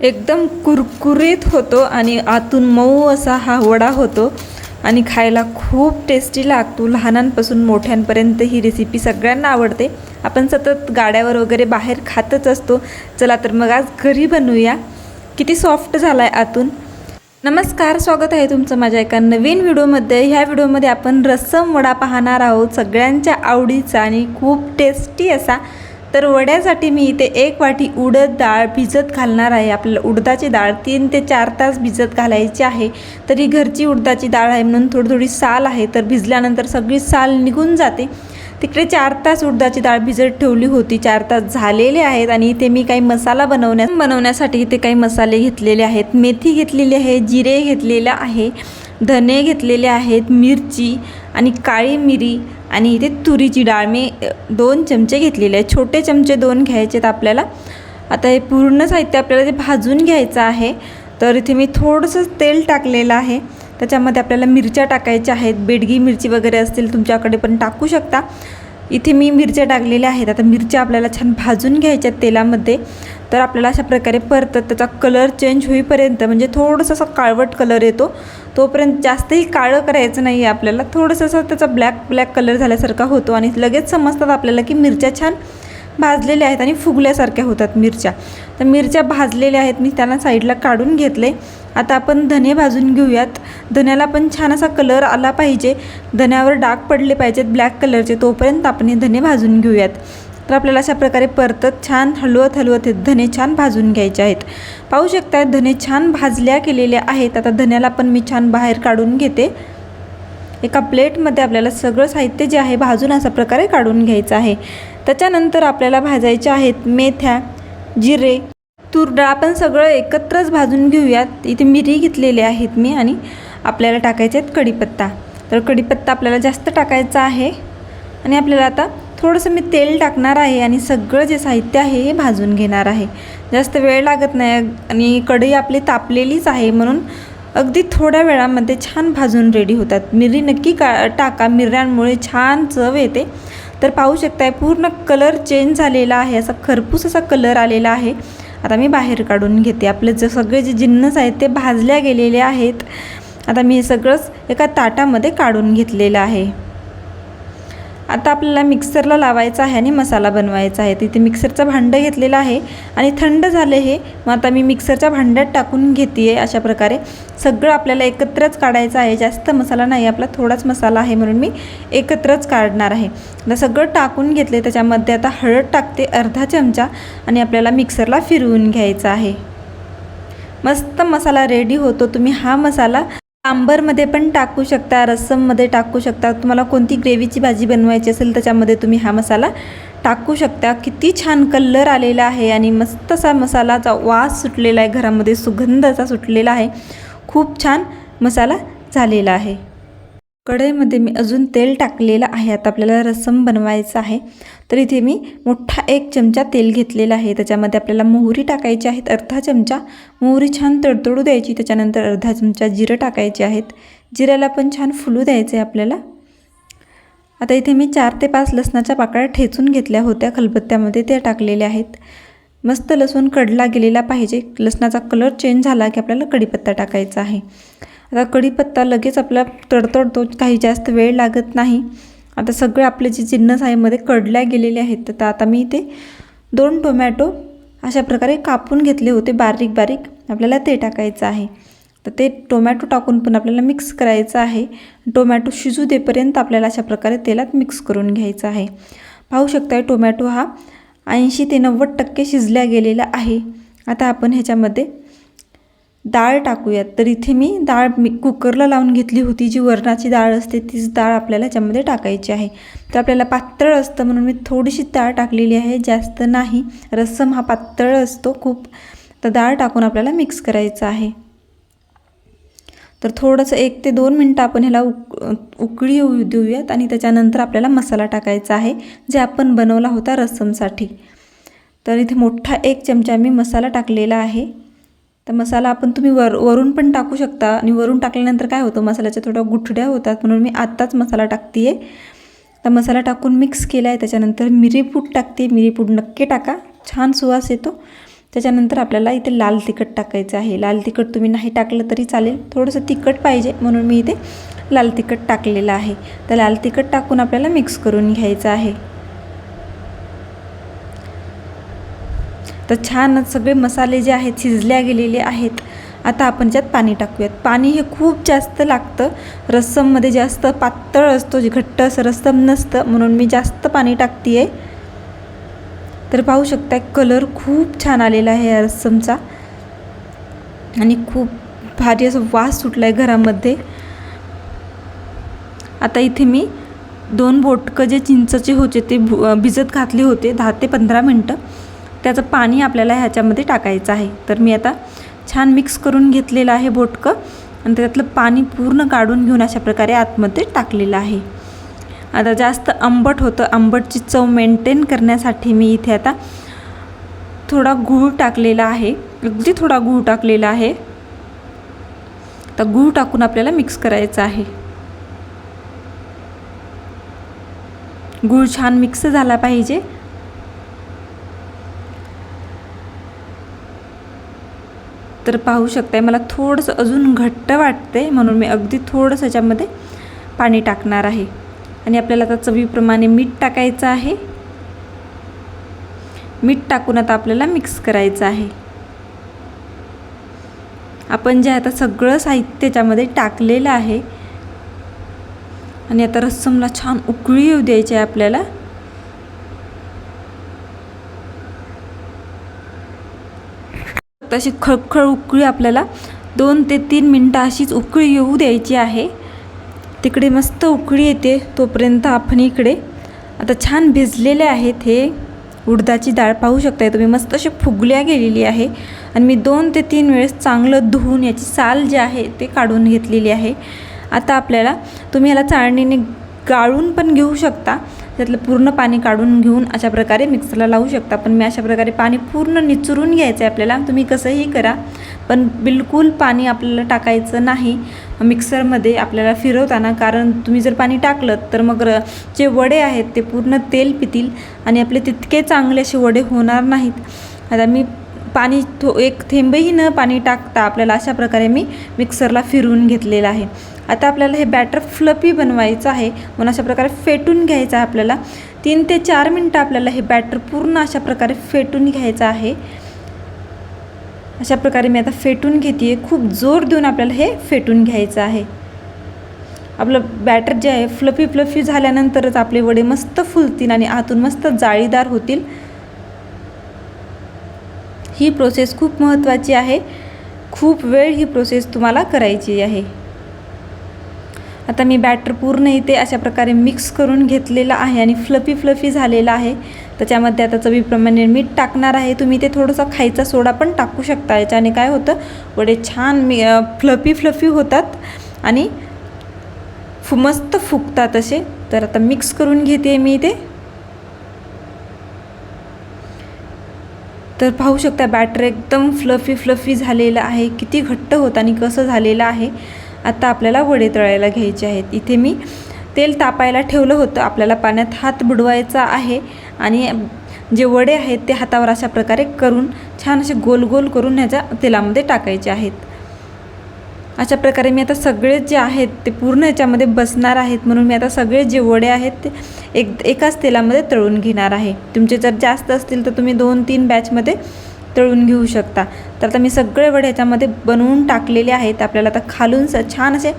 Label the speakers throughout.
Speaker 1: एकदम कुरकुरीत होतो आणि आतून मऊ असा हा वडा होतो. आणि खायला खूप टेस्टी लागतो. लहानांपासून मोठ्यांपर्यंत ही रेसिपी सगळ्यांना आवडते. आपण सतत गाड्यावर वगैरे बाहेर खातच असतो. चला तर मग आज घरी बनवूया. किती सॉफ्ट झाला आहे आतून. नमस्कार स्वागत आहे तुमचं माझ्या एका नवीन व्हिडिओमध्ये. ह्या व्हिडिओमध्ये आपण रस्सम वडा पाहणार आहोत. सगळ्यांच्या आवडीचा आणि खूप टेस्टी असा तर वड्यासाठी मी इथे एक वाटी उडद डाळ भिजत घालणार आहे. आपल्याला उडदाची डाळ तीन ते चार तास भिजत घालायची आहे. तर ही घरची उडदाची डाळ आहे म्हणून थोडी थोडी साल आहे. तर भिजल्यानंतर सगळी साल निघून जाते. तिकडे चार तास उडदाची डाळ भिजत ठेवली होती. चार तास झालेले आहेत आणि इथे मी काही मसाला बनवण्या बनवण्यासाठी इथे काही मसाले घेतलेले आहेत. मेथी घेतलेली आहे जिरे घेतलेले आहे. धने घेतलेले आहेत मिरची आणि काळी मिरी आणि इथे तुरीची डाळ. मी दोन चमचे घेतलेले आहेत. छोटे चमचे दोन घ्यायचे आहेत आपल्याला. आता हे पूर्ण साहित्य आपल्याला ते भाजून घ्यायचं आहे. तर इथे मी थोडंसं तेल टाकलेलं आहे. त्याच्यामध्ये आपल्याला मिरच्या टाकायच्या आहेत. बेडगी मिरची वगैरे असतील तुमच्याकडे पण टाकू शकता. इथे मी मिरच्या टाकलेल्या आहेत. आता मिरच्या आपल्याला छान भाजून घ्यायच्या आहेत तेलामध्ये. तर आपल्याला अशा प्रकारे परतत त्याचा कलर चेंज होईपर्यंत म्हणजे थोडंसं असा काळवट कलर येतो. तोपर्यंत जास्तही काळं करायचं नाही आहे आपल्याला. थोडंसं असं त्याचा ब्लॅक ब्लॅक कलर झाल्यासारखा होतो. आणि लगेच समजतात आपल्याला की मिरच्या छान भाजलेल्या आहेत आणि फुगल्यासारख्या होतात मिरच्या. तर मिरच्या भाजलेल्या आहेत मी त्यांना साईडला काढून घेतले. आता आपण धने भाजून घेऊयात. धन्याला पण छान असा कलर आला पाहिजे. धन्यावर डाग पडले पाहिजेत ब्लॅक कलरचे तोपर्यंत आपण हे धने भाजून घेऊयात. तर आपल्याला अशा प्रकारे परतत छान हलवत हलवत हे धने छान भाजून घ्यायचे आहेत. पाहू शकता धने छान भाजल्या केलेल्या आहेत. आता धन्याला पण मी छान बाहेर काढून घेते. एका प्लेटमध्ये आपल्याला सगळं साहित्य जे आहे भाजून अशा प्रकारे काढून घ्यायचं आहे. त्याच्यानंतर आपल्याला भाजायच्या आहेत मेथ्या जिरे तूर डाळ आपण सगळं एकत्रच भाजून घेऊयात. इथे मिरी घेतलेले आहेत मी आणि आपल्याला टाकायचे आहेत कढीपत्ता. तर कढीपत्ता आपल्याला जास्त टाकायचा आहे आणि आपल्याला आता थोडंसं मी तेल टाकणार आहे आणि सगळं जे साहित्य आहे हे भाजून घेणार आहे. जास्त वेळ लागत नाही आणि कढई आपली तापलेलीच आहे म्हणून अगदी थोड्या वेळामध्ये छान भाजून रेडी होतात. मिरी नक्की का टाका. मिऱ्यांमुळे छान चव येते. तर पाहू शकताय पूर्ण कलर चेंज झालेला आहे. असा खरपूस असा कलर आलेला आहे. आता मी बाहेर काढून घेते. आपले जे सगळे जे जिन्नस आहेत ते भाजल्या गेलेले आहेत. आता मी हे सगळंच एका ताटामध्ये काढून घेतलेलं आहे. आता आपल्याला मिक्सरला लावायचा आहे आणि मसाला बनवायचा आहे. तिथे मिक्सरचं भांडं घेतलेलं आहे आणि थंड झाले हे मग आता मी मिक्सरच्या भांड्यात टाकून घेते आहे अशा प्रकारे. सगळं आपल्याला एकत्रच काढायचं आहे. जास्त मसाला नाही आपला थोडाच मसाला आहे म्हणून मी एकत्रच काढणार आहे. आता सगळं टाकून घेतले त्याच्यामध्ये आता हळद टाकते अर्धा चमचा आणि आपल्याला मिक्सरला फिरवून घ्यायचा आहे. मस्त मसाला रेडी होतो. तुम्ही हा मसाला सांबरमध्ये पण टाकू शकता रस्सममध्ये टाकू शकता. तुम्हाला कोणती ग्रेव्हीची भाजी बनवायची असेल त्याच्यामध्ये तुम्ही हा मसाला टाकू शकता. किती छान कलर आलेला आहे आणि मस्त असा मसालाचा वास सुटलेला आहे. घरामध्ये सुगंध असा सुटलेला आहे. खूप छान मसाला झालेला आहे. कढईमध्ये मी अजून तेल टाकलेलं आहे. आता आपल्याला रसम बनवायचं आहे. तर इथे मी मोठा एक चमचा तेल घेतलेला आहे. त्याच्यामध्ये आपल्याला मोहरी टाकायची आहेत अर्धा चमचा मोहरी छान तडतडू द्यायची. त्याच्यानंतर अर्धा चमचा जिरं टाकायचे आहेत. जिऱ्याला पण छान फुलू द्यायचं आहे आपल्याला. आता इथे मी चार ते पाच लसणाच्या पाकळ्या ठेचून घेतल्या होत्या. खलबत्त्यामध्ये त्या टाकलेल्या आहेत. मस्त लसूण कडला गेलेला पाहिजे. लसणाचा कलर चेंज झाला की आपल्याला कढीपत्ता टाकायचा आहे. आता कढीपत्ता लगेच आपला तडतडतो काही जास्त वेळ लागत नाही. आता सगळे आपले जे जिन्नस आहे मध्ये कडल्या गेलेले आहेत तर आता मी इथे दोन टोमॅटो अशा प्रकारे कापून घेतले होते बारीक बारीक. आपल्याला ते टाकायचं आहे. तर ते टोमॅटो टाकून पण आपल्याला मिक्स करायचं आहे. टोमॅटो शिजू देपर्यंत आपल्याला अशा प्रकारे तेलात मिक्स करून घ्यायचं आहे. पाहू शकताय टोमॅटो हा ऐंशी ते नव्वद टक्के शिजल्या गेलेला आहे. आता आपण ह्याच्यामध्ये डाळ टाकूयात. तर इथे मी डाळ मी कुकरला लावून घेतली होती. जी वरणाची डाळ असते तीच डाळ आपल्याला याच्यामध्ये टाकायची आहे. तर आपल्याला पातळ असतं म्हणून मी थोडीशी डाळ टाकलेली आहे. जास्त नाही रस्सम हा पातळ असतो खूप. तर डाळ टाकून आपल्याला मिक्स करायचं आहे. तर थोडंसं एक ते दोन मिनटं आपण ह्याला उक उकळी येऊ देऊयात आणि त्याच्यानंतर आपल्याला मसाला टाकायचा आहे जे आपण बनवला होता रस्समसाठी तर इथे मोठा एक चमचा मी मसाला टाकलेला आहे. तर मसाला आपण तुम्ही वर वरून पण टाकू शकता. आणि वरून टाकल्यानंतर काय होतं मसाल्याच्या थोड्या गुठड्या होतात. म्हणून मी आत्ताच मसाला टाकते आहे तर मसाला टाकून मिक्स केला आहे त्याच्यानंतर मिरीपूड टाकते. मिरीपूड नक्की टाका. छान सुवास येतो. त्याच्यानंतर आपल्याला इथे लाल तिखट टाकायचं आहे. लाल तिखट तुम्ही नाही टाकलं तरी चालेल. थोडंसं तिखट पाहिजे. म्हणून मी इथे लाल तिखट टाकलेलं आहे. तर लाल तिखट टाकून आपल्याला मिक्स करून घ्यायचं आहे. तर छान सगळे मसाले जे आहेत शिजल्या गेलेले आहेत. आता आपण त्यात पाणी टाकूयात. पाणी हे खूप जास्त लागतं. रस्सममध्ये जास्त पातळ असतो जे घट्ट असं रस्सम नसतं. म्हणून मी जास्त पाणी टाकते आहे तर पाहू शकता कलर खूप छान आलेला आहे या रस्समचा. आणि खूप भारी असं वास सुटला आहे घरामध्ये. आता इथे मी दोन बोटकं जे चिंचचे होते ते भु भिजत घातले होते दहा ते पंधरा मिनटं. त्याचं पाणी आपल्याला ह्याच्यामध्ये टाकायचं आहे. तर मी आता छान मिक्स करून घेतलेलं आहे बोटकं आणि त्यातलं पाणी पूर्ण काढून घेऊन अशा प्रकारे आतमध्ये टाकलेलं आहे. आता जास्त आंबट होतं. आंबटची चव मेंटेन करण्यासाठी मी इथे आता थोडा गूळ टाकलेला आहे. अगदी थोडा गूळ टाकलेला आहे. तर गूळ टाकून आपल्याला मिक्स करायचं आहे. गूळ छान मिक्स झाला पाहिजे. तर पाहू शकताय. मला थोडंसं अजून घट्ट वाटते म्हणून मी अगदी थोडंसं याच्यामध्ये पाणी टाकणार आहे. आणि आपल्याला आता चवीप्रमाणे मीठ टाकायचं आहे. मीठ टाकून आता आपल्याला मिक्स करायचं आहे. आपण जे आता सगळं साहित्य त्याच्यामध्ये टाकलेलं आहे. आणि आता रस्समला छान उकळी येऊ द्यायची आहे आपल्याला. तशी खळखळ उकळी आपल्याला दोन ते तीन मिनटं अशीच उकळी येऊ द्यायची आहे. तिकडे मस्त उकळी येते तोपर्यंत आपण इकडे आता छान भिजलेले आहेत हे उडदाची डाळ पाहू शकताय तुम्ही. मस्त अशी फुगल्या गेलेली आहे आणि मी दोन ते तीन वेळेस चांगलं धुवून याची साल जे आहे ते काढून घेतलेली आहे. आता आपल्याला तुम्ही याला चाळणीने गाळून पण घेऊ शकता. त्यातलं पूर्ण पाणी काढून घेऊन अशा प्रकारे मिक्सरला लावू शकता. पण मी अशा प्रकारे पाणी पूर्ण निचरून घ्यायचं आहे आपल्याला. तुम्ही कसंही करा पण बिलकुल पाणी आपल्याला टाकायचं नाही मिक्सरमध्ये आपल्याला फिरवताना. कारण तुम्ही जर पाणी टाकलं तर मग जे वडे आहेत ते पूर्ण तेल पितील आणि आपले तितके चांगले असे वडे होणार नाहीत. आता मी पाणी थो एक थेंबही न पाणी टाकता आपल्याला अशा प्रकारे मी मिक्सरला फिरवून घेतलेलं आहे. आता आपल्याला हे बॅटर फ्लपी बनवायचं आहे. म्हणून अशा प्रकारे फेटून घ्यायचं आहे आपल्याला. तीन ते चार मिनटं आपल्याला हे बॅटर पूर्ण अशा प्रकारे फेटून घ्यायचं आहे. अशा प्रकारे मी आता फेटून घेते खूप जोर देऊन आपल्याला हे फेटून घ्यायचं आहे. आपलं बॅटर जे आहे फ्लफी फ्लफी झाल्यानंतरच आपले वडे मस्त फुलतील आणि आतून मस्त जाळीदार होतील. ही प्रोसेस खूप महत्त्वाची आहे. खूप वेळ ही प्रोसेस तुम्हाला करायची आहे. आता मी बॅटर पूर्ण इथे अशा प्रकारे मिक्स करून घेतलेलं आहे आणि फ्लफी फ्लफी झालेलं आहे. त्याच्यामध्ये आता चवीप्रमाणे मीठ टाकणार आहे. तुम्ही ते थोडंसं खायचा सोडा पण टाकू शकता. याच्याने काय होतं? वडे छान मी फ्लफी फ्लफी होतात आणि फु मस्त फुगतात असे. तर आता मिक्स करून घेते मी ते तर पाहू शकता बॅटर एकदम फ्लफी फ्लफी झालेलं आहे. किती घट्ट होतं आणि कसं झालेलं आहे. आता आपल्याला वडे तळायला घ्यायचे आहेत. इथे मी तेल तापायला ठेवलं होतं. आपल्याला पाण्यात हात बुडवायचा आहे आणि जे वडे आहेत ते हातावर अशा प्रकारे करून छान असे गोल गोल करून ह्याच्या तेलामध्ये टाकायचे आहेत. अशा प्रकारे मी आता सगळे जे आहेत ते पूर्ण याच्यामध्ये बसणार आहेत. म्हणून मी आता सगळे जे वडे आहेत ते एक एकाच तेलामध्ये तळून घेणार आहे. तुमचे जर जास्त असतील तर तुम्ही दोन तीन बॅचमध्ये तळून घेऊ शकता. तर आता मी सगळे वडे ह्याच्यामध्ये बनवून टाकलेले आहेत. आपल्याला आता खालून स छान असे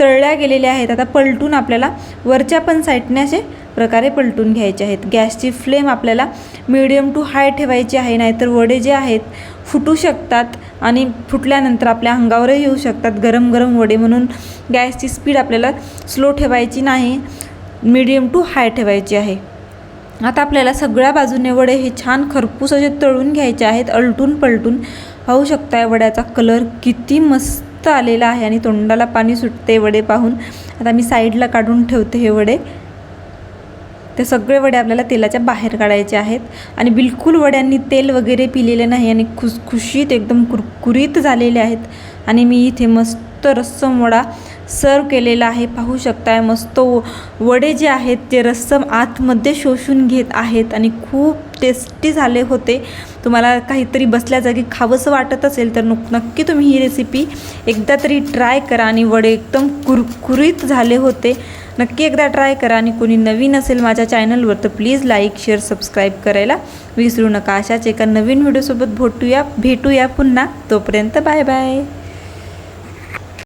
Speaker 1: तळल्या गेलेले आहेत. आता पलटून आपल्याला वरच्या पण साईडने असे प्रकारे पलटून घ्यायचे आहेत. गॅसची फ्लेम आपल्याला मिडियम टू हाय ठेवायची आहे. नाहीतर वडे जे आहेत फुटू शकतात आणि फुटल्यानंतर आपल्या अंगावरही येऊ शकतात. गरम गरम वडे म्हणून गॅसची स्पीड आपल्याला स्लो ठेवायची नाही. मिडियम टू हाय ठेवायची आहे. आता आपल्याला सगळ्या बाजूने वडे हे छान खरपूस असे तळून घ्यायचे आहेत अलटून पलटून पाहू शकताय वड्याचा कलर किती मस्त आलेला आहे आणि तोंडाला पाणी सुटते वडे पाहून. आता मी साईडला काढून ठेवते हे वडे. ते सगळे वडे आपल्याला तेलाच्या बाहेर काढायचे आहेत. आणि बिलकुल वड्यांनी तेल वगैरे पिलेले नाही आणि खुसखुशीत एकदम कुरकुरीत झालेले आहेत. आणि मी इथे मस्त रस्सम वडा सर्व केलेला आहे. पाहू शकताय मस्त व- वडे जे आहेत ते रस्सम आतमध्ये शोषून घेत आहेत आणि खूप टेस्टी झाले होते. तुम्हाला काहीतरी बसल्या जागी खावंसं वाटत असेल तर नक्की तुम्ही ही रेसिपी एकदा तरी ट्राय करा आणि वडे एकदम कुरकुरीत झाले होते. नक्की एकदा ट्राय करा आणि कोणी नवीन असेल माझ्या चॅनलवर तर प्लीज लाईक शेअर सबस्क्राईब करायला विसरू नका. अशाच एका नवीन व्हिडिओसोबत भेटूया भेटूया पुन्हा. तोपर्यंत बाय बाय